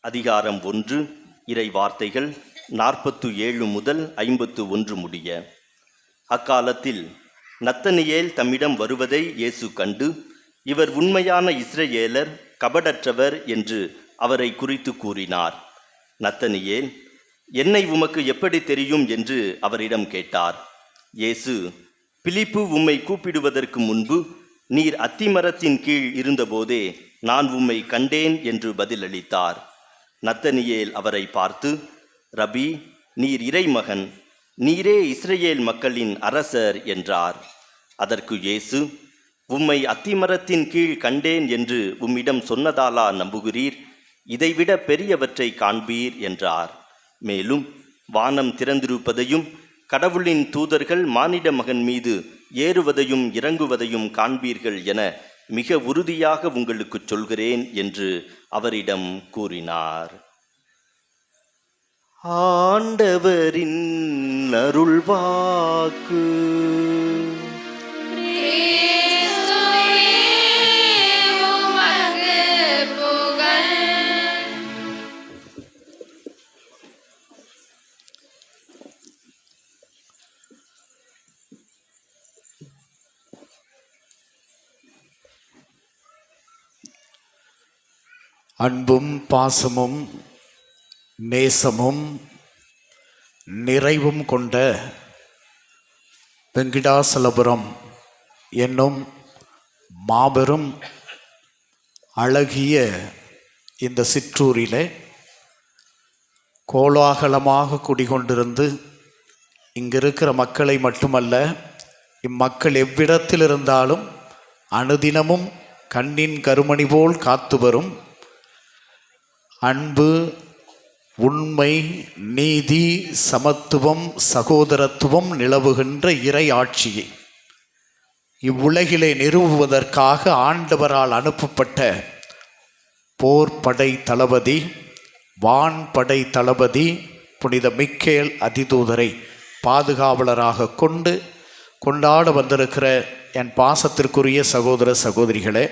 அதிகாரம் ஒன்று இறை வார்த்தைகள் நாற்பத்து ஏழு முதல் ஐம்பத்து ஒன்று முடிய. அக்காலத்தில் நத்தனியேல் தம்மிடம் வருவதை இயேசு கண்டு இவர் உண்மையான இஸ்ரேலர் கபடற்றவர் என்று அவரை குறித்து கூறினார். நத்தனியேல் என்னை உமக்கு எப்படி தெரியும்? என்று அவரிடம் கேட்டார். இயேசு பிலிப்பு உம்மை கூப்பிடுவதற்கு முன்பு நீர் அத்திமரத்தின் கீழ் இருந்தபோதே நான் உம்மை கண்டேன் என்று பதிலளித்தார். நத்தனியேல் அவரை பார்த்து ரபி நீர் இறைமகன் நீரே இஸ்ரேல் மக்களின் அரசர் என்றார். அதற்கு இயேசு உம்மை அத்திமரத்தின் கீழ் கண்டேன் என்று உம்மிடம் சொன்னதாலா நம்புகிறீர்? இதைவிட பெரியவற்றை காண்பீர் என்றார். மேலும் வானம் திறந்திருப்பதையும் கடவுளின் தூதர்கள் மானிட மகன் மீது ஏறுவதையும் இறங்குவதையும் காண்பீர்கள் என மிக உறுதியாக உங்களுக்குச் சொல்கிறேன் என்று அவரிடம் கூறினார். ஆண்டவரின் அருள்வாக்கு அன்பும் பாசமும் நேசமும் நிறைவும் கொண்ட வெங்கிடாசலபுரம் என்னும் மாபெரும் அழகிய இந்த சிற்றூரிலே கோலாகலமாக குடிகொண்டிருந்து இங்கிருக்கிற மக்களை மட்டுமல்ல இம்மக்கள் எவ்விடத்தில் இருந்தாலும் அனுதினமும் கண்ணின் கருமணி போல் காத்து வரும் அன்பு உண்மை நீதி சமத்துவம் சகோதரத்துவம் நிலவுகின்ற இறை ஆட்சியை. இவ்வுலகிலே நிறுவுவதற்காக ஆண்டவரால் அனுப்பப்பட்ட போர்படை தளபதி வான்படை தளபதி புனித மிக்கேல் அதிதூதரை பாதுகாவலராக கொண்டு கொண்டாட வந்திருக்கிற என் பாசத்திற்குரிய சகோதர சகோதரிகளே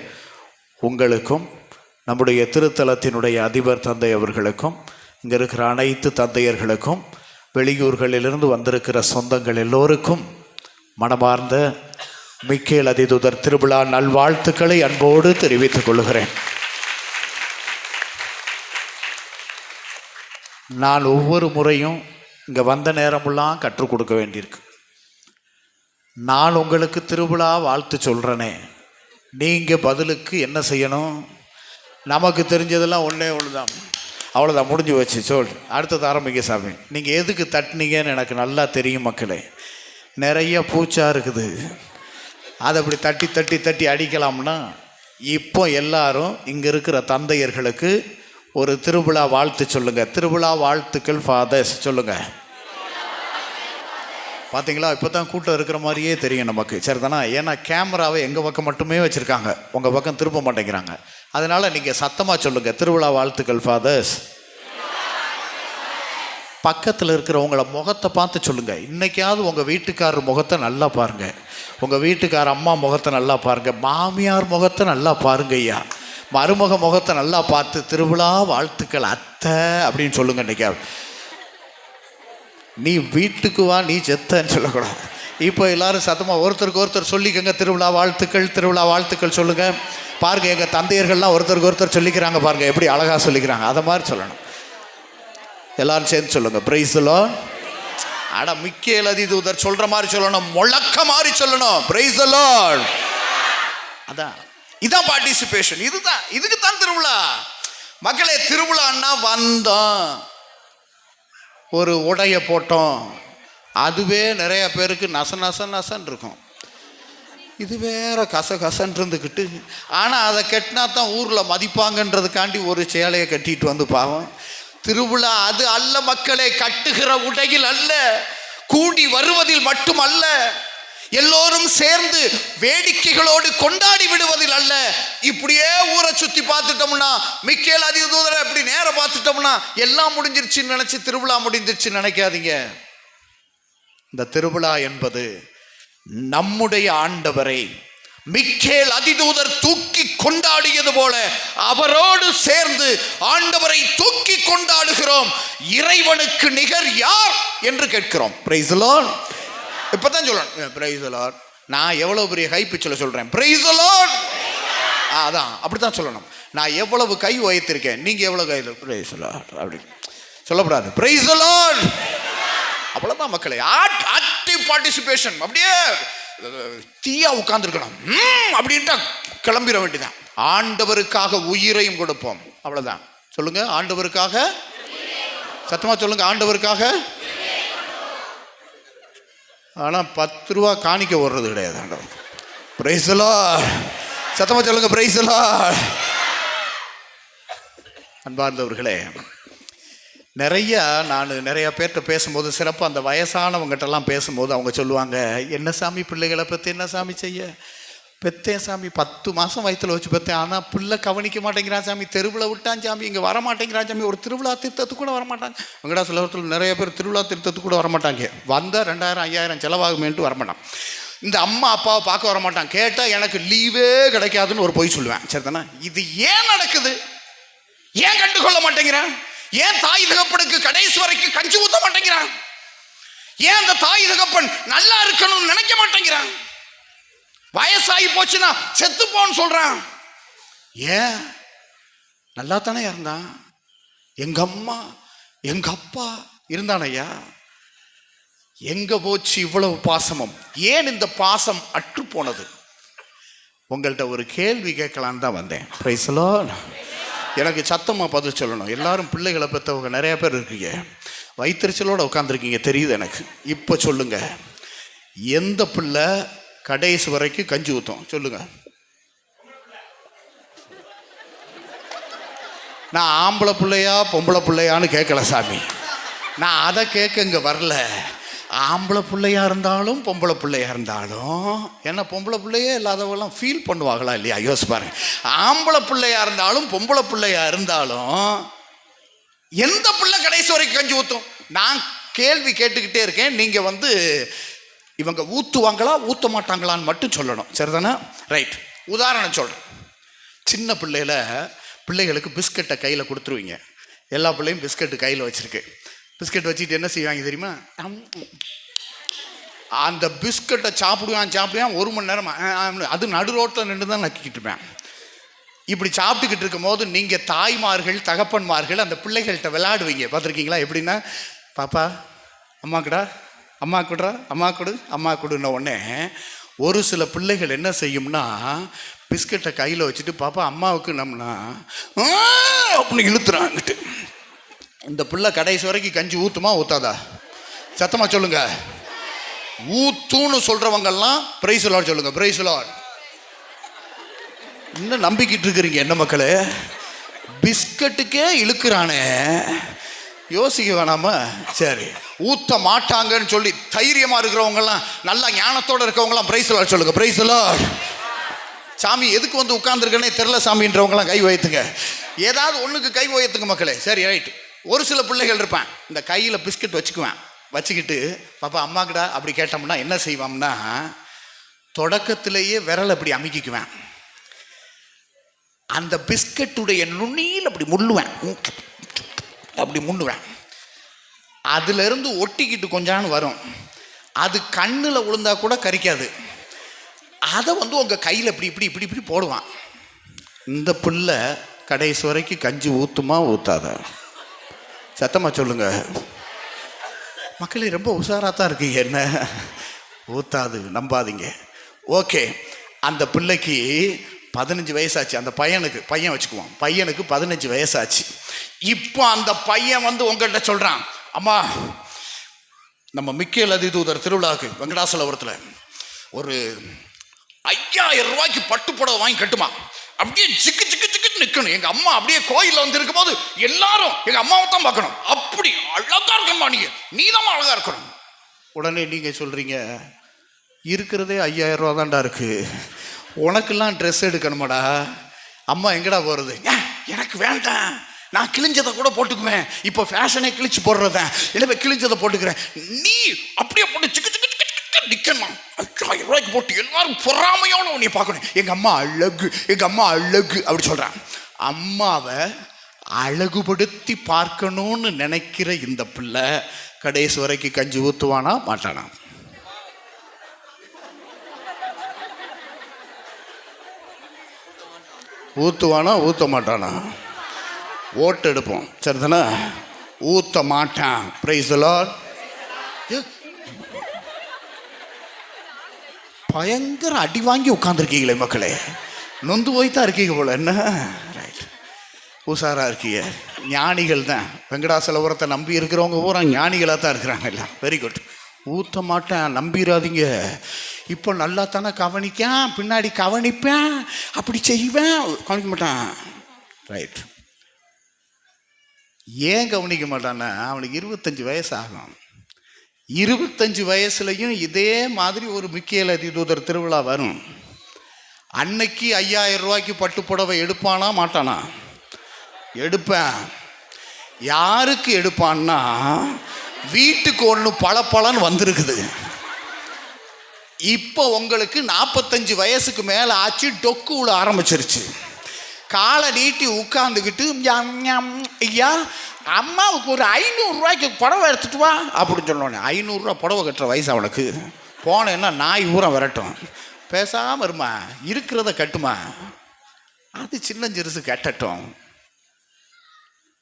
உங்களுக்கும் நம்முடைய திருத்தலத்தினுடைய அதிபர் தந்தை அவர்களுக்கும் இங்கே இருக்கிற அனைத்து தந்தையர்களுக்கும் வெளியூர்களிலிருந்து வந்திருக்கிற சொந்தங்கள் எல்லோருக்கும் மனமார்ந்த மிக்கேல் அதிதுதர் திருவிழா நல்வாழ்த்துக்களை அன்போடு தெரிவித்துக் கொள்கிறேன். நான் ஒவ்வொரு முறையும் இங்கே வந்த நேரமெல்லாம் கற்றுக் கொடுக்க வேண்டியிருக்கு. நான் உங்களுக்கு திருவிழா வாழ்த்து சொல்கிறேனே நீங்கள் பதிலுக்கு என்ன செய்யணும்? நமக்கு தெரிஞ்சதெல்லாம் ஒன்றே ஒன்று தான் அவ்வளோதான் முடிஞ்சு வச்சு சொல். அடுத்தது ஆரம்பிக்க சாமி. நீங்கள் எதுக்கு தட்டினீங்கன்னு எனக்கு நல்லா தெரியும் மக்களே. நிறைய பூச்சா இருக்குது. அதை அப்படி தட்டி தட்டி தட்டி அடிக்கலாம்னா இப்போ எல்லாரும் இங்கே இருக்கிற தந்தையர்களுக்கு ஒரு திருவிழா வாழ்த்து சொல்லுங்கள் திருவிழா வாழ்த்துக்கள் ஃபாதர்ஸ் சொல்லுங்கள் பார்த்தீங்களா இப்போ தான் கூட்டம் இருக்கிற மாதிரியே தெரியும் நமக்கு. சரிதானா? ஏன்னா கேமராவை எங்கள் பக்கம் மட்டுமே வச்சுருக்காங்க. உங்கள் பக்கம் திரும்ப மாட்டேங்கிறாங்க. அதனால் நீங்கள் சத்தமாக சொல்லுங்கள் திருவிழா வாழ்த்துக்கள் ஃபாதர்ஸ் பக்கத்தில் இருக்கிறவங்கள முகத்தை பார்த்து சொல்லுங்கள் இன்றைக்காவது உங்கள் வீட்டுக்காரர் முகத்தை நல்லா பாருங்கள் உங்கள் வீட்டுக்கார அம்மா முகத்தை நல்லா பாருங்கள் மாமியார் முகத்தை நல்லா பாருங்க ஐயா. மருமக முகத்தை நல்லா பார்த்து திருவிழா வாழ்த்துக்கள் அத்தை அப்படின்னு சொல்லுங்கள் இன்றைக்காவது நீ வீட்டுக்கு வா நீ செத்தன்னு சொல்லக்கூடாது. இப்போ எல்லாரும் சத்தமாக ஒருத்தருக்கு ஒருத்தர் சொல்லிக்கங்க. திருவிழா வாழ்த்துக்கள் திருவிழா வாழ்த்துக்கள் சொல்லுங்கள் பாருங்கள் எங்கள் தந்தையர்கள்லாம் ஒருத்தருக்கு ஒருத்தர் சொல்லிக்கிறாங்க பாருங்கள் எப்படி அழகாக சொல்லிக்கிறாங்க. அதை மாதிரி சொல்லணும். எல்லாரும் சேர்ந்து சொல்லுங்கள் பிரைஸ்லோ அட மிக்கேல் அதிதூதர் சொல்கிற மாதிரி சொல்லணும். முழக்க மாதிரி சொல்லணும். பிரைஸ்லோ அதான். இதான் பார்ட்டிசிபேஷன் இதுதான். இதுக்கு தான் திருவிழா. மக்களே திருவிழான்னா வந்தோம். ஒரு உடைய போட்டோம். அதுவே நிறைய பேருக்கு நச நச நசன்னு இருக்கும் இது வேற கச கசன் இருந்துக்கிட்டு ஆனால் அதை கட்டினா தான் ஊரில் மதிப்பாங்கன்றதுக்காண்டி ஒரு சேலையை கட்டிட்டு வந்து பாவம். திருவிழா அது அல்ல மக்களை கட்டுகிற உடையில் அல்ல கூடி வருவதில் மட்டும் அல்ல எல்லோரும் சேர்ந்து வேடிக்கைகளோடு கொண்டாடி விடுவதில் அல்ல. இப்படியே ஊரை சுற்றி பார்த்துட்டோம்னா மிக்கேல் அதிக தூதரை இப்படி நேரம் பார்த்துட்டோம்னா எல்லாம் முடிஞ்சிருச்சுன்னு நினச்சி திருவிழா முடிஞ்சிருச்சுன்னு நினைக்காதீங்க. இந்த திருவிழா என்பது நம்முடைய ஆண்டவரை மிக்கேல் அதிதூதர் தூக்கி கொண்டாடியது போல அவரோடு சேர்ந்து ஆண்டவரை தூக்கி கொண்டாடுகிறோம். இறைவனுக்கு நிகர் யார் என்று கேட்கிறோம். பிரைசலான் இப்போ இப்பதான் சொல்லணும். பிரைசலான் நான் எவ்வளவு பெரிய ஹை பிச்சில் சொல்றேன். பிரைசலான் லார்ட் அதான். அப்படித்தான் சொல்லணும். நான் எவ்வளவு கை உயர்த்திருக்கேன். நீங்க எவ்வளவு கையில் பிரைசலான் அப்படி சொல்லக்கூடாது பிரைசலான் அவ்வளோதான் மக்களை. ஆட் ஆக்டிவ் பார்ட்டிசிபேஷன் அப்படியே தீயா உட்கார்ந்துருக்கணும். அப்படின்ட்டு அப்படின்ட்டா கிளம்பிட வேண்டியதான் ஆண்டவருக்காக உயிரையும் கொடுப்போம். அவ்வளோதான் சொல்லுங்க ஆண்டவருக்காக? சத்தமாக சொல்லுங்க ஆண்டவருக்காக? ஆனால் பத்து ரூபா காணிக்க ஓடுறது கிடையாது ஆண்டவர். பிரைஸ்லா சத்தமாக சொல்லுங்க பிரைஸ்லா அன்பார்ந்தவர்களே நிறைய நான் நிறைய பேர்கிட்ட பேசும்போது சிறப்பாக அந்த வயசானவங்ககிட்டலாம் பேசும்போது அவங்க சொல்லுவாங்க என்ன சாமி பிள்ளைகளை பற்றி என்ன சாமி செய்ய? பெத்தேன் சாமி பத்து மாதம் வயித்துல வச்சு பெத்தேன். ஆனால் பிள்ளை கவனிக்க மாட்டேங்கிறான் சாமி தெருவில் விட்டான் சாமி இங்கே வரமாட்டேங்கிறான் சாமி. ஒரு திருவிழா திருத்தத்துக்கு கூட வரமாட்டாங்க. வெங்கடாசலத்தில் நிறைய பேர் திருவிழா திருத்தத்துக்கு கூட வரமாட்டாங்க. வந்தால் ரெண்டாயிரம் ஐயாயிரம் செலவாகுமேன்ட்டு வரமாட்டான். இந்த அம்மா அப்பாவை பார்க்க வரமாட்டான். கேட்டால் எனக்கு லீவே கிடைக்காதுன்னு ஒரு பொய் சொல்லுவேன். சரிதானே? இது ஏன் நடக்குது? ஏன் கண்டுகொள்ள மாட்டேங்கிறேன்? ஏன் தாய் தகப்பனுக்கு கடைசி வரைக்கும் கஞ்சி ஊத்த மாட்டேங்கிறான்? ஏன் அந்த தாய் தகப்பன் நல்லா இருக்கணும்னு நினைக்க மாட்டேங்கிறான்? வயசாகி போச்சுன்னா செத்து போன்னு சொல்றான். ஏன்? நல்லா தானே இருந்தான்? எங்க அம்மா எங்க அப்பா இருந்தானையா? எங்க போச்சு இவ்வளவு பாசமும்? ஏன் இந்த பாசம் அற்று போனது உங்கள்கிட்ட ஒரு கேள்வி கேட்கலான்னு தான் வந்தேன். பிரைஸ்லோ எனக்கு சத்தமாக பதில் சொல்லணும். எல்லாரும் பிள்ளைகளை பெற்றவங்க நிறைய பேர் இருக்கீங்க. வயிற்றுச்சலோட உட்காந்துருக்கீங்க தெரியுது எனக்கு. இப்போ சொல்லுங்க. எந்த பிள்ளை கடைசி வரைக்கும் கஞ்சி ஊற்றும் சொல்லுங்க. நான் ஆம்பளை பிள்ளையா பொம்பளை பிள்ளையான்னு கேட்கல சாமி. நான் அதை கேட்க இங்கே வரல. ஆம்பளை பிள்ளையா இருந்தாலும் பொம்பளை பிள்ளையா இருந்தாலும் ஏன்னா பொம்பளை பிள்ளையே இல்லாதவங்களாம் ஃபீல் பண்ணுவாங்களா இல்லையா? யோசிச்சு பாருங்க. ஆம்பளை பிள்ளையா இருந்தாலும் பொம்பளை பிள்ளையா இருந்தாலும் எந்த பிள்ளை கடைசி வரைக்கும் கஞ்சி ஊற்றும் நான் கேள்வி கேட்டுக்கிட்டே இருக்கேன். நீங்கள் வந்து இவங்க ஊற்றுவாங்களா ஊற்ற மாட்டாங்களான்னு மட்டும் சொல்லணும். சரிதானே? ரைட் உதாரணம் சொல்கிறேன் சின்ன பிள்ளையில் பிள்ளைகளுக்கு பிஸ்கட்டை கையில் கொடுத்துருவீங்க. எல்லா பிள்ளையும் பிஸ்கட்டு கையில் வச்சுருக்கு. பிஸ்கட் வச்சுட்டு என்ன செய்வாங்க தெரியுமா. அந்த பிஸ்கட்டை சாப்பிடுவான் சாப்பிடுவான் ஒரு மணி நேரம் அது நடு ரோட்டில் நின்று தான் நக்கிக்கிட்டு இருப்பேன். இப்படி சாப்பிட்டுக்கிட்டு இருக்கும் போது நீங்கள் தாய்மார்கள் தகப்பன்மார்கள் அந்த பிள்ளைகள்கிட்ட விளையாடுவீங்க. பார்த்துருக்கீங்களா? எப்படின்னா பாப்பா அம்மா கடா அம்மா குடுறா அம்மா கொடு அம்மா கொடுன்ன உடனே ஒரு சில பிள்ளைகள் என்ன செய்யும்னா பிஸ்கட்டை கையில் வச்சுட்டு பாப்பா அம்மாவுக்கு நம்மனா அப்படின்னு இழுத்துறாங்கிட்டு. இந்த பிள்ளை கடைசி வரைக்கும் கஞ்சி ஊற்றுமா ஊற்றாதா சத்தமாக சொல்லுங்க. ஊத்துன்னு சொல்கிறவங்கெல்லாம் பிரைஸ் லார்ட் சொல்லுங்க. பிரைஸ் லார்ட் இன்னும் நம்பிக்கிட்டு இருக்கிறீங்க என்ன மக்களே? பிஸ்கட்டுக்கே இழுக்கிறானே. யோசிக்க வேணாமா? சரி. ஊத்த மாட்டாங்கன்னு சொல்லி தைரியமாக இருக்கிறவங்கலாம் நல்லா ஞானத்தோட இருக்கிறவங்களாம் பிரைஸ் லார்ட் சொல்லுங்க. பிரைஸ் லார்ட் சாமி எதுக்கு வந்து உட்காந்துருக்கனே தெரில சாமின்றவங்களாம் கை வைத்துங்க. ஏதாவது ஒன்றுக்கு கை உயர்த்துங்க மக்களே. சரி ரைட் ஒரு சில பிள்ளைகள் இருப்பேன். இந்த கையில் பிஸ்கட் வச்சுக்குவேன். வச்சுக்கிட்டு பாப்பா அம்மாக்குடா அப்படி கேட்டோம்னா என்ன செய்வோம்னா தொடக்கத்திலேயே விரல் அப்படி அமுக்கிக்குவேன். அந்த பிஸ்கட்டுடைய நுண்ணியில் அப்படி முள்ளுவேன். அப்படி முள்ளுவேன். அதுலேருந்து ஒட்டிக்கிட்டு கொஞ்சான்னு வரும். அது கண்ணில் விழுந்தா கூட கறிக்காது அதை வந்து உங்கள் கையில் இப்படி இப்படி இப்படி இப்படி போடுவான். இந்த பிள்ளை கடைசி வரைக்கும் கஞ்சி ஊற்றுமா ஊற்றாத சத்தமாக சொல்லுங்க. மக்களே ரொம்ப உஷாராக தான் இருக்கீங்க. என்ன? ஊத்தாது நம்பாதீங்க. ஓகே அந்த பிள்ளைக்கு பதினஞ்சு வயசாச்சு. அந்த பையனுக்கு பையன் வச்சுக்குவோம். பையனுக்கு பதினஞ்சு வயசாச்சு. இப்போ அந்த பையன் வந்து உங்கள்கிட்ட சொல்கிறான் அம்மா நம்ம மிக்கேல் அதிதூதர் திருவிழாவுக்கு வெங்கடாசலபுரத்தில் ஒரு ஐயாயிரம் ரூபாய்க்கு பட்டுப்புடவை வாங்கி கட்டுமா? அப்படியே சிக்கு சிக்கு சிக்கு நிற்கணும் எங்க அம்மா அப்படியே கோயிலில் வந்து இருக்கும்போது எல்லாரும் எங்க அம்மாவை தான் பார்க்கணும். அப்படி அழகா இருக்கணுமா நீங்க. நீ தான் அழகா இருக்கணும். உடனே நீங்க சொல்றீங்க இருக்கிறதே ஐயாயிரம் ரூபா தான்டா இருக்கு. உனக்கெல்லாம் ட்ரெஸ் எடுக்கணுமாடா. அம்மா எங்கடா "ஏன், எனக்கு வேண்டாம். நான் கிழிஞ்சதை கூட போட்டுக்குவேன். இப்போ ஃபேஷனே கிழிச்சு போடுறதேன் எனவே கிழிஞ்சதை போட்டுக்கிறேன். நீ அப்படியே போட்டு சிக்கு நிக்கணும். ஐயாயிரம் ரூபாய்க்கு போட்டு எல்லாரும் பொறாமையோட உன்னை பார்க்கணும். எங்கள் அம்மா அழகு எங்கள் அம்மா அழகு அப்படி சொல்கிறான் அம்மாவை அழகுபடுத்தி பார்க்கணும்னு நினைக்கிற இந்த பிள்ளை கடைசி வரைக்கும் கஞ்சி ஊற்றுவானா மாட்டானா? ஊற்றுவானா ஊற்ற மாட்டானா? ஓட்டு எடுப்போம். சரிதானே? ஊற்ற மாட்டான். பிரைஸ் பயங்கர அடி வாங்கி உட்காந்துருக்கீங்களே மக்களே. நொந்து போய் தான் இருக்கீங்க போல என்ன? ரைட் உஷாராக இருக்கீங்க. ஞானிகள் தான். வெங்கடாசலபுரத்தை நம்பி இருக்கிறவங்க பூரா ஞானிகளாக தான் இருக்கிறாங்க எல்லாம். வெரி குட் ஊற்ற மாட்டேன் நம்பிடாதீங்க இப்போ நல்லா தானே கவனிக்கேன் பின்னாடி கவனிப்பேன் அப்படி செய்வேன். கவனிக்க மாட்டான். ரைட் ஏன் கவனிக்க மாட்டான்னா அவனுக்கு இருபத்தஞ்சி வயசு ஆகும். இருபத்தஞ்சு வயசுலையும் இதே மாதிரி ஒரு மிக்கேல் அதிதூதர் திருவிழா வரும். அன்னைக்கு ஐயாயிரம் ரூபாய்க்கு பட்டு புடவை எடுப்பானா மாட்டானா? எடுப்பேன். யாருக்கு எடுப்பான்னா வீட்டுக்கு ஒன்று பளபளன்னு வந்திருக்குது. இப்போ உங்களுக்கு நாற்பத்தஞ்சு வயசுக்கு மேலே ஆச்சு டொக்கு உள்ள ஆரம்பிச்சிருச்சு. காலை நீட்டி உட்காந்துக்கிட்டு ஐயா அம்மாவுக்கு ஒரு ஐநூறுரூவாய்க்கு புடவை எடுத்துட்டு வா அப்படின்னு சொன்னோன்னே ஐநூறுரூவா புடவை கட்டுற வயசு அவனுக்கு. போனேன்னா நாய் ஊரம் விரட்டும். பேசாமல் இருமா. இருக்கிறத கட்டுமா. அது சின்னஞ்சிறுசு கட்டட்டும்.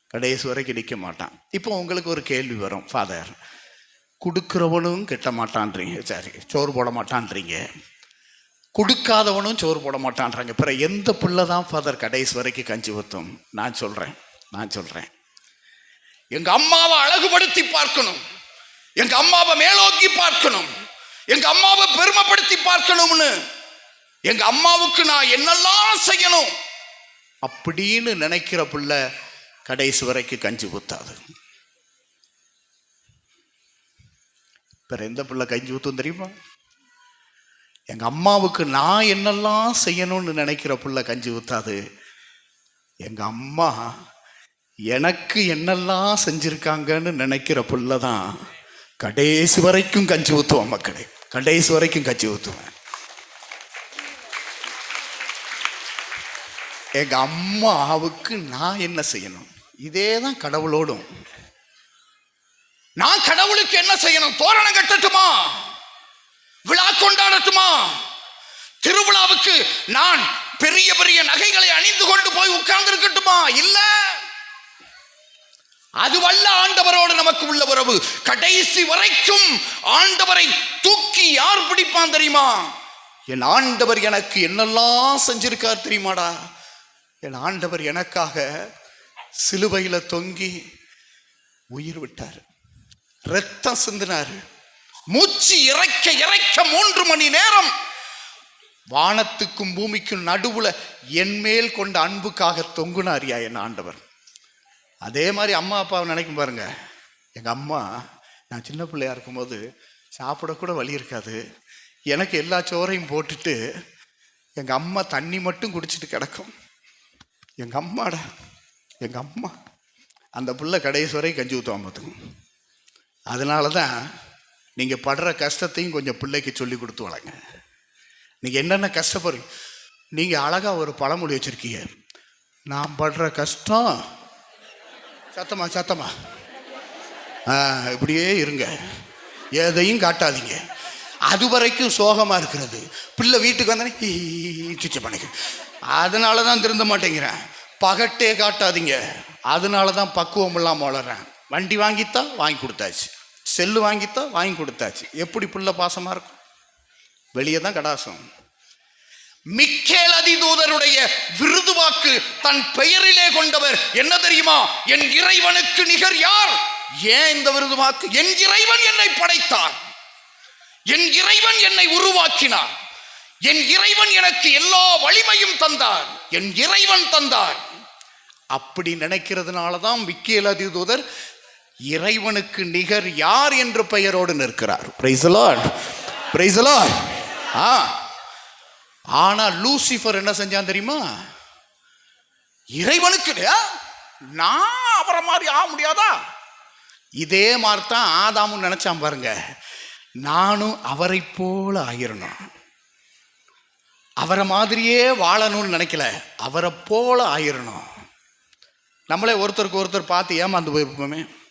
கடைசி வரைக்கும் நிற்க மாட்டான். இப்போ உங்களுக்கு ஒரு கேள்வி வரும் ஃபாதர் கொடுக்குறவனும் கெட்ட மாட்டான்றீங்க. சரி சோறு போட மாட்டான்றீங்க. கொடுக்காதவனும் சோறு போட மாட்டான்றாங்க. பிற எந்த பிள்ளை தான் ஃபாதர் கடைசி வரைக்கும் கஞ்சி ஊற்றும் நான் சொல்கிறேன் நான் சொல்கிறேன் எங்க அம்மாவை அழகுபடுத்தி பார்க்கணும். எங்க அம்மாவை மேலோக்கி பார்க்கணும். எங்க அம்மாவை பெருமைப்படுத்தி பார்க்கணும்னு. எங்க அம்மாவுக்கு நான் என்னெல்லாம் செய்யணும்? அப்படின்னு நினைக்கிற பிள்ளை கடைசி வரைக்கும் கஞ்சி ஊத்தாது. இப்போ எந்த பிள்ளை கஞ்சி ஊத்தும் தெரியுமா? எங்க அம்மாவுக்கு நான் என்னெல்லாம் செய்யணும்னு நினைக்கிற பிள்ளை கஞ்சி ஊத்தாது. எங்க அம்மா எனக்கு என்னெல்லாம் செஞ்சிருக்காங்கன்னு நினைக்கிற புள்ள தான் கடைசி வரைக்கும் கஞ்சி ஊற்றுவோம் மக்களே. கடைசி வரைக்கும் கஞ்சி ஊற்றுவேன் எங்கள் அம்மாவுக்கு நான் என்ன செய்யணும்? இதே தான் கடவுளோடும். நான் கடவுளுக்கு என்ன செய்யணும்? தோரணம் கட்டட்டுமா? விழா கொண்டாடட்டுமா? திருவிழாவுக்கு நான் பெரிய பெரிய நகைகளை அணிந்து கொண்டு போய் உட்கார்ந்து இருக்கட்டுமா இல்லை. அதுவல்ல ஆண்டவரோடு நமக்கு உள்ள உறவு. கடைசி வரைக்கும் ஆண்டவரை தூக்கி யார் பிடிப்பான் தெரியுமா? என் ஆண்டவர் எனக்கு என்னெல்லாம் செஞ்சிருக்கார் தெரியுமாடா? என் ஆண்டவர் எனக்காக சிலுவையில் தொங்கி உயிர் விட்டார். ரத்தம் சிந்தினார். மூச்சு இறைக்க இறைக்க மூன்று மணி நேரம் வானத்துக்கும் பூமிக்கும் நடுவுல என் மேல் கொண்ட அன்புக்காக தொங்குனாரியா என் ஆண்டவர்? அதே மாதிரி அம்மா அப்பாவை நினைக்கும் பாருங்க. எங்கள் அம்மா நான் சின்ன பிள்ளையா இருக்கும்போது சாப்பிடக்கூட வழி இருக்காது. எனக்கு எல்லா சோறையும் போட்டுட்டு எங்கள் அம்மா தண்ணி மட்டும் குடிச்சிட்டு கிடக்கும். எங்கள் அம்மாடா எங்கள் அம்மா. அந்த புள்ள கடைசி வரை கஞ்சி ஊற்றுவான் பார்த்துக்கும் அதனால தான் நீங்கள் படுற கஷ்டத்தையும் கொஞ்சம் பிள்ளைக்கு சொல்லி கொடுத்து வளங்க நீங்கள் என்னென்ன கஷ்டப்படுறீங்க? நீங்கள் அழகாக ஒரு பழமொழி வச்சுருக்கீங்க. நான் படுற கஷ்டம் சத்தமா சத்தமா. இப்படியே இருங்க. எதையும் காட்டாதீங்க. அது வரைக்கும் சோகமாக இருக்கிறது. பிள்ளை வீட்டுக்கு வந்தனே சுச்சி பண்ணிக்க. அதனால தான் திருந்த மாட்டேங்கிறேன். பகட்டே காட்டாதீங்க. அதனால தான் பக்குவம் இல்லாமல் வளர்றேன். வண்டி வாங்கித்தான் வாங்கி கொடுத்தாச்சு. செல்லு வாங்கித்தான் வாங்கி கொடுத்தாச்சு. எப்படி பிள்ளை பாசமாக இருக்கும்? வெளியே தான் கடாசம். மிக்கேல் அதிதூதருடைய விருது வாக்கு தன் பெயரிலே கொண்டவர். என்ன தெரியுமா? என் இறைவனுக்கு நிகர் யார்? ஏன் இந்த விருது வாக்கு என் இறைவன் என்னை படைத்தார். என் இறைவன் என்னை உருவாக்கினார். என் இறைவன் எனக்கு எல்லா வலிமையும் தந்தார். என் இறைவன் தந்தார். அப்படி நினைக்கிறதுனால தான் மிக்கேல் அதிதூதர் இறைவனுக்கு நிகர் யார் என்று பெயரோடு நிற்கிறார். பிரைஸ் லார்ட் ஆ. ஆனால் லூசிஃபர் என்ன செஞ்சான் தெரியுமா? இறைவனுக்கு இல்லையா? நான் அவரை மாதிரி ஆக முடியாதா? இதே மாதிரி தான் ஆதாமும் நினைச்சான் பாருங்க. நானும் அவரை போல ஆயிரணும். அவரை மாதிரியே வாழணும்னு நினைக்கல. அவரை போல ஆயிரணும். நம்மளே ஒருத்தருக்கு ஒருத்தர் பார்த்து ஏமாந்து போயிருப்போமே.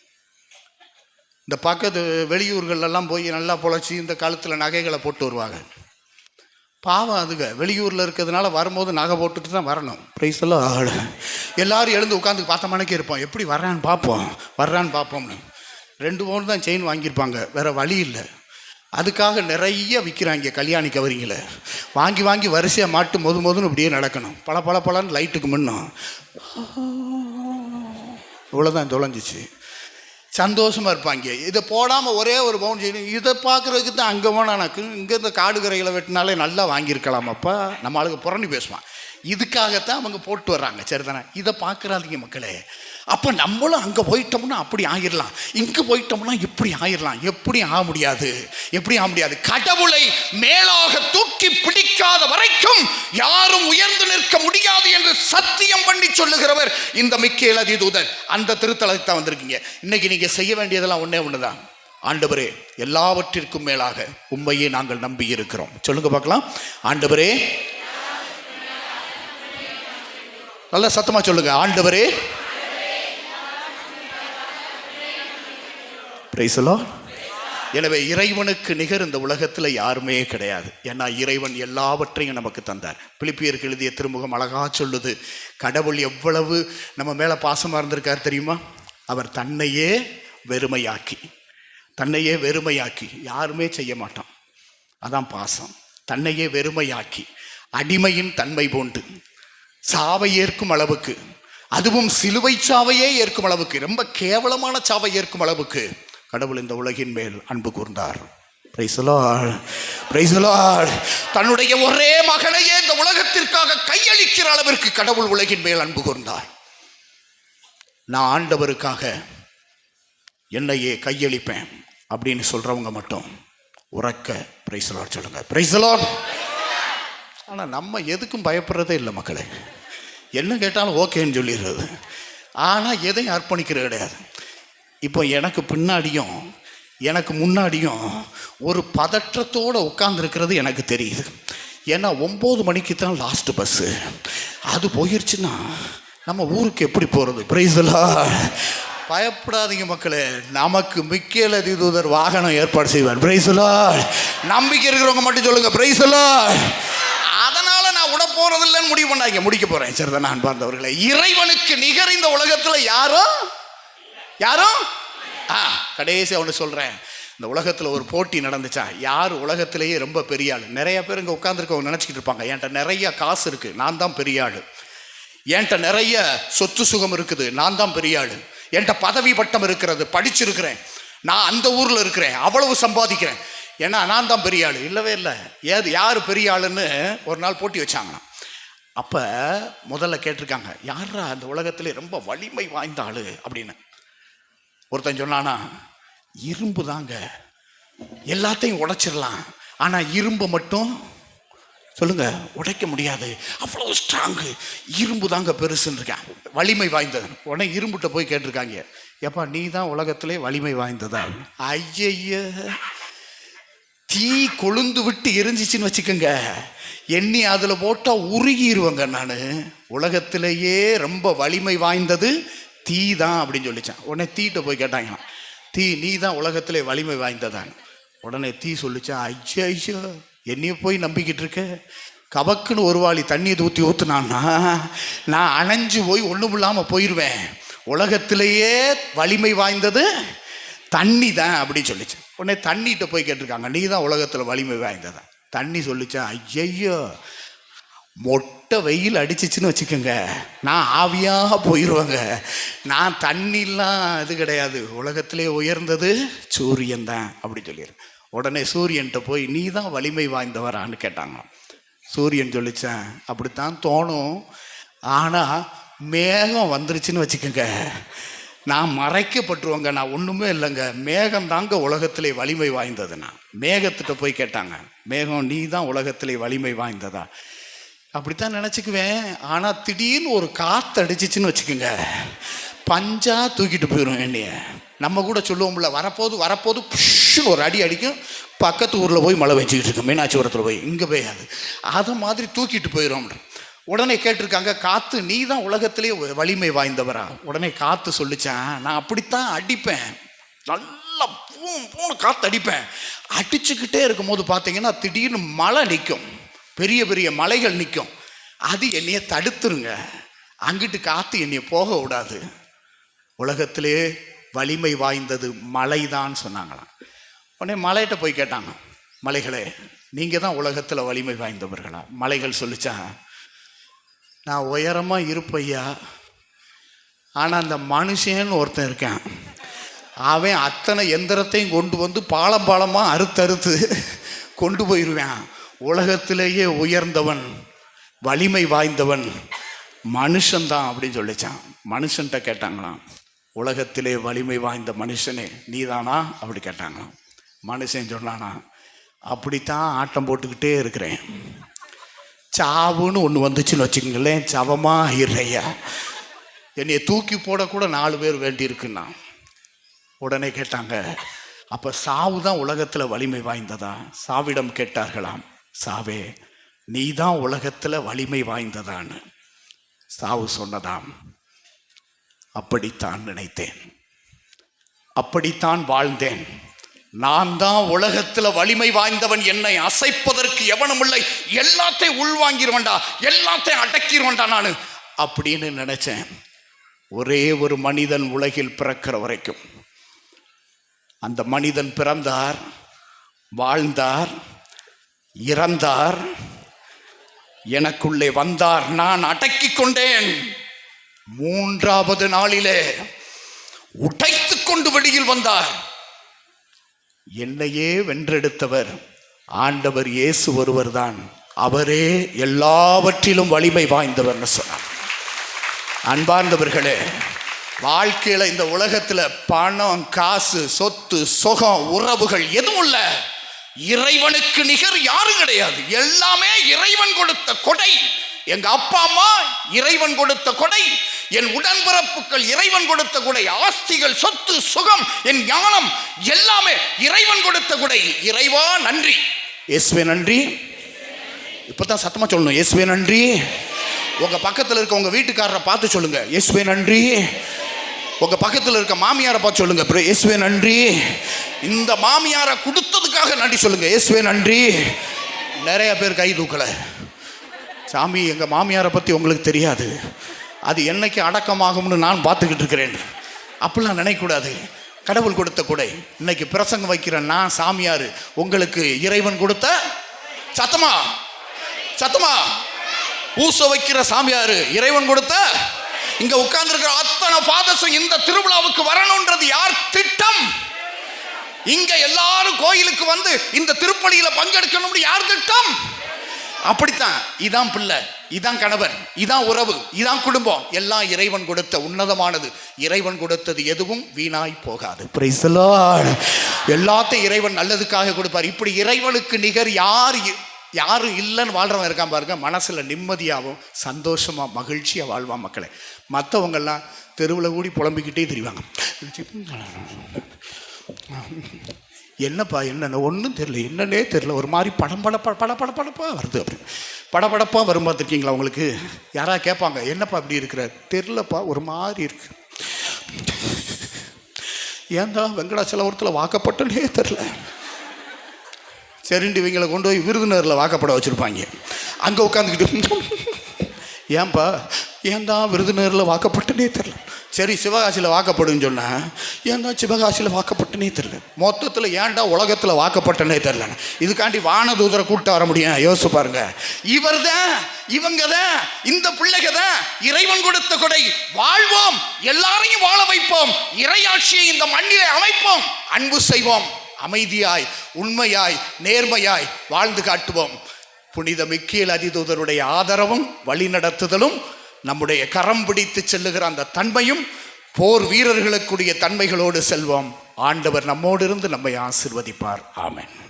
இந்த பக்கத்து வெளியூர்களெல்லாம் போய் நல்லா பொழைச்சி இந்த காலத்தில் நகைகளை போட்டு வருவாங்க. பாவம் அதுங்க. வெளியூரில் இருக்கிறதுனால வரும்போது நகை போட்டுட்டு தான் வரணும். ப்ரைஸ் எல்லாம் ஆடு எல்லாரும் எழுந்து உட்காந்து பார்த்த மணிக்கு இருப்போம். எப்படி வர்றான்னு பார்ப்போம். வர்றான்னு பார்ப்போம்னு. ரெண்டு பவுன் தான் செயின் வாங்கியிருப்பாங்க. வேற வழி இல்லை. அதுக்காக நிறைய விற்கிறாங்க கல்யாணி கவரிங்களை. வாங்கி வாங்கி வரிசையாக மாட்டு மொது மொதுன்னு இப்படியே நடக்கணும். பல பல பலன்னு லைட்டுக்கு முன்னும். இவ்வளோதான் தொலைஞ்சிச்சு. சந்தோஷமாக இருப்பாங்க. இதை போடாமல் ஒரே ஒரு பவுண்டரி இதை பார்க்குறதுக்கு தான் அங்கே போனால் எனக்கு இங்கே இந்த காடு கரைகளை வெட்டினாலே நல்லா வாங்கியிருக்கலாமப்பா நம்ம ஆளுக்கு புறணி பேசுவான். இதுக்காகத்தான் அவங்க போட்டு வர்றாங்க சரிதானே? இதை பார்க்குறாதீங்க மக்களே. அப்போ நம்மளும் அங்கே போயிட்டோம்னா அப்படி ஆயிடலாம் இங்கே போயிட்டோம்னா இப்படி ஆயிடலாம் எப்படி ஆக முடியாது? எப்படி ஆக முடியாது? கடவுளை மேலாக தூக்கி பிடிக்காத வரைக்கும் யாரும் உயர்ந்து நிற்க முடியாது என்று சத்தியம் பண்ணி சொல்லுகிறவர் இந்த மிக்கேல் அதிதூதர். அந்த திருத்தலத்தை தான் வந்திருக்கீங்க. இன்னைக்கு நீங்கள் செய்ய வேண்டியதெல்லாம் ஒன்றே ஒன்று தான் ஆண்டவரே எல்லாவற்றிற்கும் மேலாக உண்மையை நாங்கள் நம்பி இருக்கிறோம். சொல்லுங்க பார்க்கலாம். ஆண்டவரே. நல்ல சத்தமாக சொல்லுங்க. ஆண்டவரே. Praise எனவே இறைவனுக்கு நிகர் இந்த உலகத்தில் யாருமே கிடையாது. ஏன்னா இறைவன் எல்லாவற்றையும் நமக்கு தந்தார். பிலிப்பியருக்கு எழுதிய திருமுகம் அழகா சொல்லுது. கடவுள் எவ்வளவு நம்ம மேலே பாசமாக இருந்திருக்கார் தெரியுமா? அவர் தன்னையே வெறுமையாக்கி. தன்னையே வெறுமையாக்கி. யாருமே செய்ய மாட்டான். அதான் பாசம். தன்னையே வெறுமையாக்கி. அடிமையின் தன்மை போண்டு. சாவை ஏற்கும் அளவுக்கு. அதுவும் சிலுவை சாவையே ஏற்கும் அளவுக்கு. ரொம்ப கேவலமான சாவை ஏற்கும் அளவுக்கு. கடவுள் இந்த உலகின் மேல் அன்பு கூர்ந்தார். தன்னுடைய ஒரே மகனையே இந்த உலகத்திற்காக கையளிக்கிற அளவிற்கு கடவுள் உலகின் மேல் அன்பு கூர்ந்தார். நான் ஆண்டவருக்காக என்னையே கையளிப்பேன் அப்படின்னு சொல்றவங்க மட்டும் உறக்க பிரைசலார் சொல்லுங்க. பிரைஸ் ஆனால் நம்ம எதுக்கும் பயப்படுறதே இல்லை மக்களே. என்ன கேட்டாலும் ஓகேன்னு சொல்லிடுறது. ஆனால் எதையும் அர்ப்பணிக்கிறது கிடையாது. இப்போ எனக்கு பின்னாடியும் எனக்கு முன்னாடியும் ஒரு பதற்றத்தோடு உட்காந்துருக்கிறது எனக்கு தெரியுது. ஏன்னா ஒம்பது மணிக்கு தான் லாஸ்ட் பஸ்ஸு அது போயிருச்சுன்னா நம்ம ஊருக்கு எப்படி போகிறது பிரைஸ்லாம் பயப்படாதீங்க மக்களே. நமக்கு மிக்கேல் அதிதூதர் வாகனம் ஏற்பாடு செய்வார். பிரைஸ்லா நம்பிக்கை இருக்கிறவங்க மட்டும் சொல்லுங்கள் பிரைஸ்லா அதனால் நான் விட போகிறதில்லன்னு முடிவு பண்ணாங்க முடிக்க போகிறேன் சரிதான் நான் பார்த்தவர்களே இறைவனுக்கு நிகர் இந்த உலகத்தில் யாரும் யாரும் ஆ கடைசி ஒன்று சொல்கிறேன் இந்த உலகத்தில் ஒரு போட்டி நடந்துச்சா? யார் உலகத்திலேயே ரொம்ப பெரிய ஆள்? நிறைய பேர் இங்கே உட்காந்துருக்கவங்க நினச்சிக்கிட்டு இருப்பாங்க. என்கிட்ட நிறைய காசு இருக்குது நான் தான் பெரிய ஆள். என்கிட்ட நிறைய சொத்து சுகம் இருக்குது. நான் தான் பெரிய ஆள். என்கிட்ட பதவி பட்டம் இருக்கிறது. படிச்சிருக்கிறேன். நான் அந்த ஊரில் இருக்கிறேன். அவ்வளவு சம்பாதிக்கிறேன். ஏன்னா நான் தான் பெரிய ஆள். இல்லவே இல்லை. ஏது யார் பெரிய ஆளுன்னு ஒரு நாள் போட்டி வச்சாங்களாம். அப்போ முதல்ல கேட்டிருக்காங்க யாரா அந்த உலகத்திலே ரொம்ப வலிமை வாய்ந்த ஆள்? அப்படின்னு. ஒருத்தன் சொன்னானா இரும்பு தாங்க. எல்லாத்தையும் உடைச்சிடலாம். ஆனால் இரும்பை மட்டும் சொல்லுங்க உடைக்க முடியாது. அவ்வளோ ஸ்ட்ராங்கு இரும்பு தாங்க பெருசுன்னு இருக்கேன். வலிமை வாய்ந்தது. உடனே இரும்புட்ட போய் கேட்டிருக்காங்க. ஏப்பா நீ தான் உலகத்திலே வலிமை வாய்ந்ததா? ஐய தீ கொழுந்து விட்டு எரிஞ்சிச்சின்னு வச்சுக்கோங்க. எண்ணி அதில் போட்டால் உருகிடுவேங்க நான். உலகத்திலேயே ரொம்ப வலிமை வாய்ந்தது. தீ தான் அப்படின்னு சொல்லிச்சான். உடனே தீட்ட போய் கேட்டாங்களாம். தீ நீ தான் உலகத்திலே வலிமை வாய்ந்ததான். உடனே தீ சொல்லிச்சான் ஐயோ ஐயோ என்னையும் போய் நம்பிக்கிட்டு இருக்க? கபக்குன்னு ஒரு வாளி தண்ணியை ஊற்றி ஊற்றுனான்னா நான் அணைஞ்சு போய் ஒன்றும் இல்லாமல் போயிடுவேன் உலகத்திலேயே வலிமை வாய்ந்தது தண்ணி தான் அப்படின்னு சொல்லிச்சு உடனே தண்ணிகிட்ட போய் கேட்டிருக்காங்க நீ தான் உலகத்தில் வலிமை வாய்ந்ததான் தண்ணி சொல்லிச்சான் ஐயையோ மொட்டை வெயில் அடிச்சிச்சுன்னு வச்சுக்கோங்க. நான் ஆவியாக போயிடுவேங்க நான் தண்ணிலாம் இது கிடையாது. உலகத்திலே உயர்ந்தது சூரியன் தான் அப்படி சொல்லிடுறேன் உடனே சூரியன்கிட்ட போய் நீ தான் வலிமை வாய்ந்தவரான்னு கேட்டாங்க சூரியன் சொல்லிச்சேன் அப்படித்தான் தோணும். ஆனால் மேகம் வந்துருச்சுன்னு வச்சுக்கோங்க. நான் மறைக்கப்பட்டுருவேங்க. நான் ஒன்றுமே இல்லைங்க. மேகம் தாங்க உலகத்திலே வலிமை நான் மேகத்திட்ட போய் கேட்டாங்க மேகம் நீ தான் உலகத்திலே வலிமை வாய்ந்ததா? அப்படித்தான் நினச்சிக்குவேன். ஆனால் திடீர்னு ஒரு காற்று அடிச்சிச்சுன்னு வச்சுக்கோங்க. பஞ்சாக தூக்கிட்டு போயிடும் என்னைய. நம்ம கூட சொல்லுவோம்ல வரப்போது வரப்போது புஷ்ஷுன்னு ஒரு அடி அடிக்கும். பக்கத்து ஊரில் போய் மழை வச்சுக்கிட்டு இருக்கோம். மீனாட்சிபுரத்தில் போய். இங்கே போய் அது. மாதிரி தூக்கிட்டு போயிடும் உடனே கேட்டிருக்காங்க காற்று நீ தான் உலகத்திலேயே வலிமை வாய்ந்தவரா? உடனே காற்று சொல்லிச்சான். நான் அப்படித்தான் அடிப்பேன். நல்லா பூ பூன்னு காற்று அடிப்பேன். அடிச்சுக்கிட்டே இருக்கும் போது பார்த்தீங்கன்னா திடீர்னு மழை நிற்கும் பெரிய பெரிய மலைகள் நிற்கும் அது என்னைய தடுத்துருங்க. அங்கிட்டு காற்று என்னைய போக விடாது. உலகத்திலே வலிமை வாய்ந்தது மலைதான் சொன்னாங்களாம். உடனே மலையிட்ட போய் கேட்டாங்க மலைகளே நீங்கள் தான் உலகத்தில் வலிமை வாய்ந்தவர்களா? மலைகள் சொல்லிச்சா நான் உயரமாக இருப்பையா? ஆனால் அந்த மனுஷன்னு ஒருத்தன் இருக்கான். அவன் அத்தனை எந்திரத்தையும் கொண்டு வந்து பாலம் பாலமாக அறுத்தறுத்து கொண்டு போயிடுவான் உலகத்திலேயே உயர்ந்தவன் வலிமை வாய்ந்தவன் மனுஷன்தான் அப்படின்னு சொல்லிச்சான். மனுஷன்ட்ட கேட்டாங்களாம். உலகத்திலே வலிமை வாய்ந்த மனுஷனே நீதானா? அப்படி கேட்டாங்களாம். மனுஷன் சொன்னானா அப்படித்தான் ஆட்டம் போட்டுக்கிட்டே இருக்கிறேன். சாவுன்னு ஒன்று வந்துச்சுன்னு வச்சுக்கோங்களேன் சவமா இறையா. என்னைய தூக்கி போடக்கூட நாலு பேர் வேண்டியிருக்குன்னா. உடனே கேட்டாங்க அப்போ சாவு தான் உலகத்தில் வலிமை வாய்ந்ததா? சாவிடம் கேட்டார்களாம். சாவே நீ தான் உலகத்தில் வலிமை வாய்ந்ததான்னு சாவு சொன்னதாம். அப்படித்தான் நினைத்தேன். அப்படித்தான் வாழ்ந்தேன். நான் தான் உலகத்தில் வலிமை வாய்ந்தவன் என்னை அசைப்பதற்கு எவனும் இல்லை எல்லாத்தையும் உள்வாங்கிருவன்டா எல்லாத்தையும் அடக்கிடுவன்டா நான். அப்படின்னு நினச்சேன். ஒரே ஒரு மனிதன் உலகில் பிறக்கிற வரைக்கும். அந்த மனிதன் பிறந்தார் வாழ்ந்தார் இறந்தார். எனக்குள்ளே வந்தார். நான் அடக்கிக் கொண்டேன். மூன்றாவது நாளிலே உடைத்துக் கொண்டு வெளியில் வந்தார். என்னையே வென்றெடுத்தவர் ஆண்டவர் இயேசு ஒருவர்தான். அவரே எல்லாவற்றிலும் வலிமை வாய்ந்தவர்னு சொன்னார். அன்பார்ந்தவர்களே வாழ்க்கையில் இந்த உலகத்தில் பணம் காசு சொத்து சுகம் உறவுகள் எதுவும் இல்லை. இறைவனுக்கு நிகர் யாரும் கிடையாது. எல்லாமே இறைவன் கொடுத்த கொடை. எங்க அப்பா அம்மா இறைவன் கொடுத்த கொடை. என் உடன்பிறப்புகள் இறைவன் கொடுத்த கொடை. ஆஸ்திகள் சொத்து சுகம் என் ஞானம் எல்லாமே இறைவன் கொடுத்த கொடை. இறைவா நன்றி. இயேசுவே நன்றி. இப்பதான் சத்தமா சொல்லணும். இயேசுவே நன்றி. உங்க பக்கத்துல இருக்க உங்க வீட்டுக்காரரை பார்த்து சொல்லுங்க. இயேசுவே நன்றி. உங்க பக்கத்தில் இருக்க மாமியாரை பார்த்து சொல்லுங்க. "பிர- இயேசுவே நன்றி. இந்த மாமியாரை கொடுத்ததுக்காக நன்றி சொல்லுங்க. இயேசுவே நன்றி. நிறைய பேர் கை தூக்கலை. சாமி எங்கள் மாமியாரை பற்றி உங்களுக்கு தெரியாது. அது என்னைக்கு அடக்கமாகும்னு நான் பார்த்துக்கிட்டு இருக்கிறேன். அப்படிலாம் நினைக்கக்கூடாது. கடவுள் கொடுத்த கொடை. இன்னைக்கு பிரசங்கம் வைக்கிற நான் சாமியார். உங்களுக்கு இறைவன் கொடுத்த சத்தமா? சத்தமா? பூச வைக்கிற சாமியார் இறைவன் கொடுத்த இங்க உட்கார்ந்துருக்கிற அத்தனை ஃபாதர்ஸும் இந்த திருவிழாவுக்கு வரணும்ன்றது யார்? திட்டம். இங்க எல்லாரும் கோயிலுக்கு வந்து இந்த திருப்பணியில பங்கெடுக்கணும்னு யார் திட்டம்? அப்படித்தான். இதான் பிள்ளை இதான் கணவர் இதான் உறவு இதான் குடும்பம். எல்லாம் இறைவன் கொடுத்த உன்னதமானது. இறைவன் கொடுத்தது எதுவும் வீணாய் போகாது. எல்லாத்தையும் இறைவன் நல்லதுக்காக கொடுப்பார். இப்படி இறைவனுக்கு நிகர் யார் யாரும் இல்லைன்னு வாழ்கிறவன் இருக்கான் பாருங்க. மனசில் நிம்மதியாகவும் சந்தோஷமாக மகிழ்ச்சியாக வாழ்வான் மக்களை. மற்றவங்கெல்லாம் தெருவில் கூடி புலம்பிக்கிட்டே தெரிவாங்க. என்னப்பா என்னென்ன ஒன்றும் தெரியல. என்னன்னே தெரில ஒரு மாதிரி படம் பட பட பட படப்பா வருது அப்படி. படபடப்பாக வரும் பார்த்துருக்கீங்களா உங்களுக்கு? யாராக கேட்பாங்க என்னப்பா இப்படி இருக்கிற? தெரிலப்பா ஒரு மாதிரி இருக்கு. ஏன்டா வெங்கடாச்சலபுரத்தில் வாக்கப்பட்டனே தெரில சரிண்டு இவங்களை கொண்டு போய் விருதுநரில் வாக்கப்பட வச்சுருப்பாங்க. அங்கே உட்காந்துக்கிட்டு ஏன்பா ஏன் தான் விருதுநரில் வாக்கப்பட்டுனே தெரில சரி சிவகாசியில் வாக்கப்படுன்னு சொன்னேன் ஏன் தான் சிவகாசியில் வாக்கப்பட்டனே தெரில மொத்தத்தில் ஏன்டா உலகத்தில் வாக்கப்பட்டனே தெரில இதுக்காண்டி வானதூதரை கூப்பிட்டு வர முடியும். யோசிச்சு பாருங்க. இவர் தான் இவங்க தான் இந்த பிள்ளைக தான் இறைவன் கொடுத்த கொடை. வாழ்வோம் எல்லாரையும் வாழ வைப்போம். இறையாட்சியை இந்த மண்ணிலே அமைப்போம். அன்பு செய்வோம். அமைதியாய் உண்மையாய் நேர்மையாய் வாழ்ந்து காட்டுவோம். புனித மிக்கேல் அதிதூதருடைய ஆதரவும் வழிநடத்துதலும் நம்முடைய கரம் பிடித்து செல்லுகிற அந்த தன்மையும் போர் வீரர்களுக்குரிய தன்மைகளோடு செல்வோம். ஆண்டவர் நம்மோடு இருந்து நம்மை ஆசிர்வதிப்பார். ஆமேன்.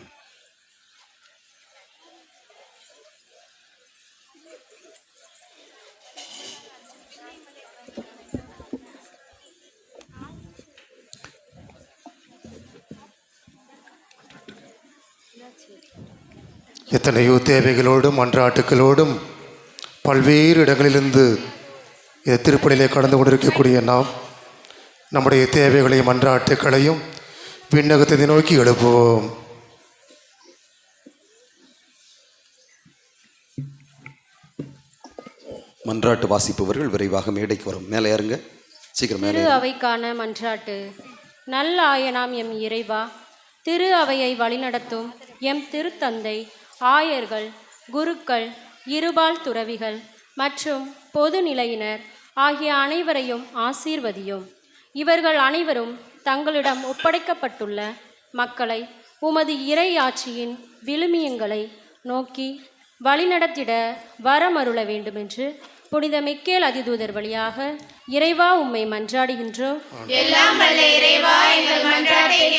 எத்தனையோ தேவைகளோடும் மன்றாட்டுகளோடும் பல்வேறு இடங்களிலிருந்து இந்த திருப்பலியிலே கடந்து கொண்டிருக்கக்கூடிய நாம் நம்முடைய தேவைகளையும் மன்றாட்டுகளையும் விண்ணகத்தை நோக்கி எழுப்புவோம். மன்றாட்டு வாசிப்பவர்கள் விரைவாக மேடைக்கு வரும். மேலே ஏறுங்க. சீக்கிரம் மேலே. அவைக்கான மன்றாட்டு. நல்ல ஆயனாம் எம் இறைவா திரு அவையை வழிநடத்தும் எம் திருத்தந்தை ஆயர்கள் குருக்கள் இருபால் துறவிகள் மற்றும் பொது நிலையினர் ஆகிய அனைவரையும் ஆசீர்வதியும். இவர்கள் அனைவரும் தங்களிடம் ஒப்படைக்கப்பட்டுள்ள மக்களை உமது இறை ஆட்சியின் விழுமியங்களை நோக்கி வழிநடத்திட வரமருள வேண்டுமென்று புனித மிக்கேல் அதிதூதர் வழியாக இறைவா உம்மை மன்றாடுகின்றோம். எல்லாம் வல்ல இறைவா எங்கள் மன்றாட்டை